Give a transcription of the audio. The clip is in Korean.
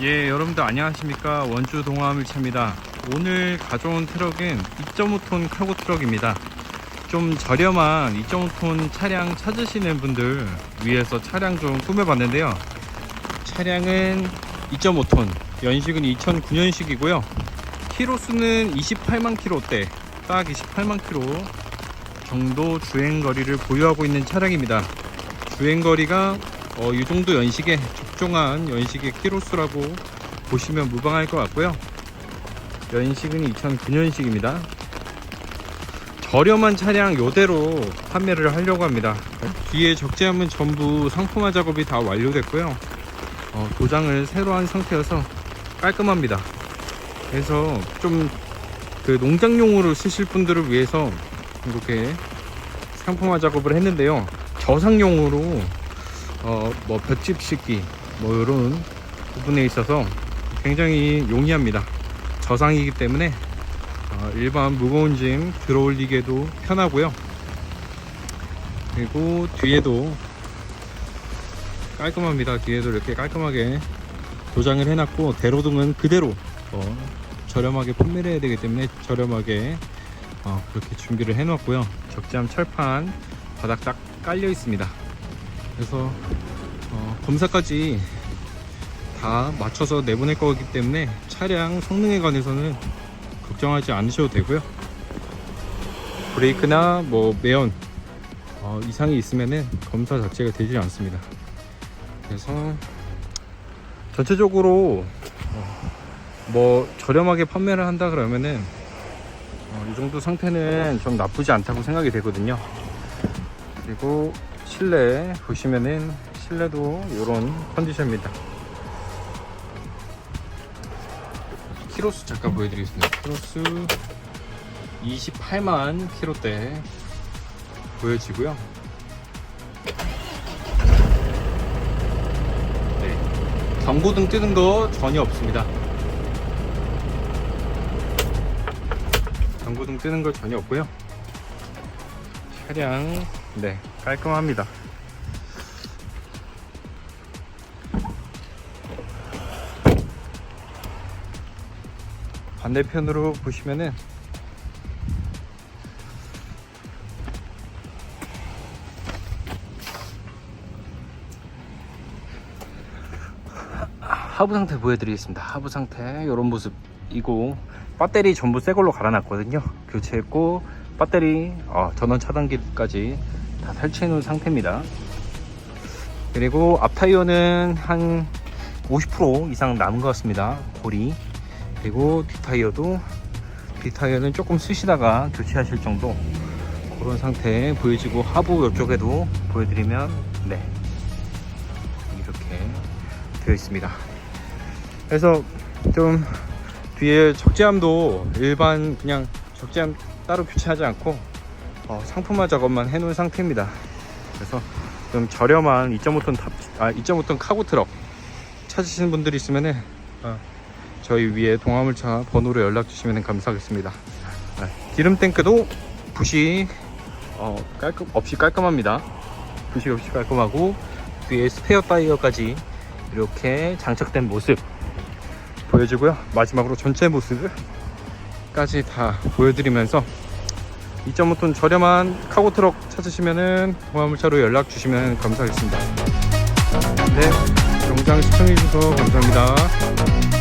예, 여러분들 안녕하십니까. 원주 동화물차입니다. 오늘 가져온 트럭은 2.5톤 카고 트럭입니다. 좀 저렴한 2.5톤 차량 찾으시는 분들 위해서 차량 좀 꾸며봤는데요. 차량은 2.5톤, 연식은 2009년식이고요. 키로수는 28만 킬로대, 딱 28만 킬로 정도 주행거리를 보유하고 있는 차량입니다. 주행거리가 어, 이 정도 연식의 적정한 연식의 키로수라고 보시면 무방할 것 같고요. 연식은 2009년식입니다. 저렴한 차량 요대로 판매를 하려고 합니다. 뒤에 적재함은 전부 상품화 작업이 다 완료됐고요. 어, 도장을 새로 한 상태여서 깔끔합니다. 그래서 좀 그 농장용으로 쓰실 분들을 위해서 이렇게 상품화 작업을 했는데요. 저상용으로 어, 뭐 볏짚 씻기 뭐 이런 부분에 있어서 굉장히 용이합니다. 저상이기 때문에 어, 일반 무거운 짐 들어올리기에도 편하고요. 그리고 뒤에도 깔끔합니다. 뒤에도 이렇게 깔끔하게 도장을 해놨고 대로등은 그대로 어, 저렴하게 판매를 해야 되기 때문에 저렴하게 어, 그렇게 준비를 해놨고요. 적재함 철판 바닥 딱 깔려 있습니다. 그래서 어, 검사까지 다 맞춰서 내보낼 거기 때문에 차량 성능에 관해서는 걱정하지 않으셔도 되고요. 브레이크나 뭐 매연 어, 이상이 있으면은 검사 자체가 되지 않습니다. 그래서 전체적으로 어, 뭐 저렴하게 판매를 한다 그러면은 어, 이 정도 상태는 좀 나쁘지 않다고 생각이 되거든요. 그리고 실내 보시면은 실내도 이런 컨디션입니다. 키로수 잠깐 보여드리겠습니다. 키로수 28만 키로대 보여지고요. 네. 경고등 뜨는 거 전혀 없습니다. 경고등 뜨는 거 전혀 없고요. 차량 네 깔끔합니다. 반대편으로 보시면은 하부 상태 보여드리겠습니다. 하부 상태 이런 모습이고 배터리 전부 새 걸로 갈아놨거든요. 교체했고 배터리 어, 전원 차단기까지 다 설치해 놓은 상태입니다. 그리고 앞 타이어는 한 50% 이상 남은 것 같습니다. 골이 그리고 뒷 타이어도 뒷 타이어는 조금 쓰시다가 교체하실 정도 그런 상태 보여지고 하부 이쪽에도 보여드리면 네 이렇게 되어 있습니다. 그래서 좀 뒤에 적재함도 일반 그냥 적재함 따로 교체하지 않고 어, 상품화 작업만 해놓은 상태입니다. 그래서 좀 저렴한 2.5톤 탑, 아 2.5톤 카고 트럭 찾으시는 분들이 있으면은 어, 저희 위에 동화물차 번호로 연락 주시면 감사하겠습니다. 네, 기름 탱크도 부식 어, 깔끔 없이 깔끔합니다. 부식 없이 깔끔하고 뒤에 스페어 타이어까지 이렇게 장착된 모습 보여주고요. 마지막으로 전체 모습까지 다 보여드리면서 2.5톤 저렴한 카고 트럭 찾으시면은 동화물차로 연락 주시면 감사하겠습니다. 네, 영상 시청해주셔서 감사합니다.